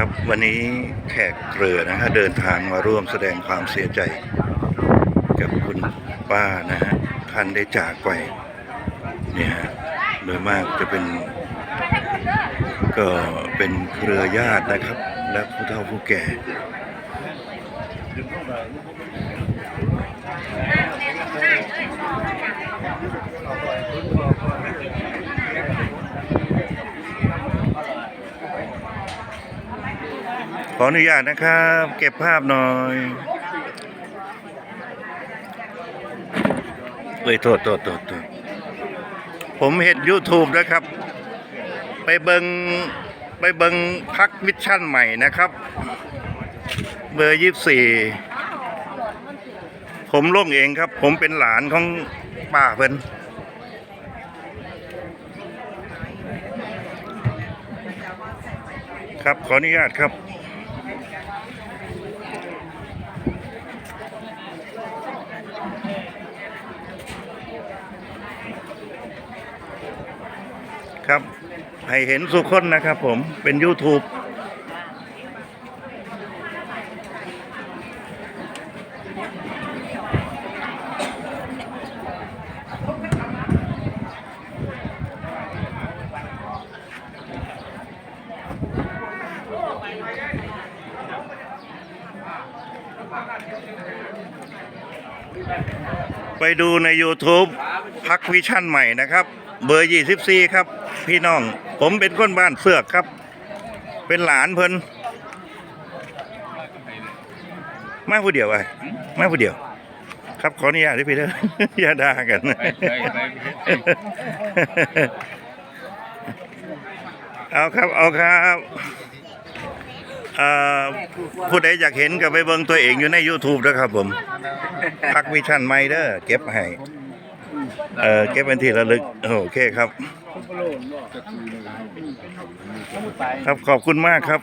ครับวันนี้แขกเรือนะฮะเดินทางมาร่วมแสดงความเสียใจ กับคุณป้านะฮะท่านได้จากไปเนี่ยฮะโดยมากจะเป็น ก็เป็นเครือญาตินะครับ และผู้เฒ่าผู้แก่ ขออนุญาตนะครับ เก็บภาพหน่อยเอ้ยโทษโทษโทษโทษผมเห็น YouTube นะครับ ไปเบิงไปเบิงพักมิชชั่นใหม่นะครับ เบอร์ยี่สี่ผมลงเองครับ ผมเป็นหลานของป้าเพิ่น ครับขออนุญาตครับครับ ให้เห็นสุคนนะครับผมเป็น YouTube ไปดูใน YouTube พักวิชั่นใหม่นะครับ เบอร์24ครับ พี่น้อง ผมเป็นคนบ้านเสือกครับ เป็นหลานเพิ่นมาผู้เดียวไอ้มาผู้เดียว ครับขออนุญาตพี่เด้ออย่าด่ากัน เอาครับ เอาครับ อ่อผู้ใดอยากเห็นก็ไปเบิ่งตัวเองอยู่ใน YouTube นะครับผม พักวิชั่นไม่เด้อเก็บให้เออเก็บเป็นที่ระลึก โอเคครับ ครับขอบคุณมากครับ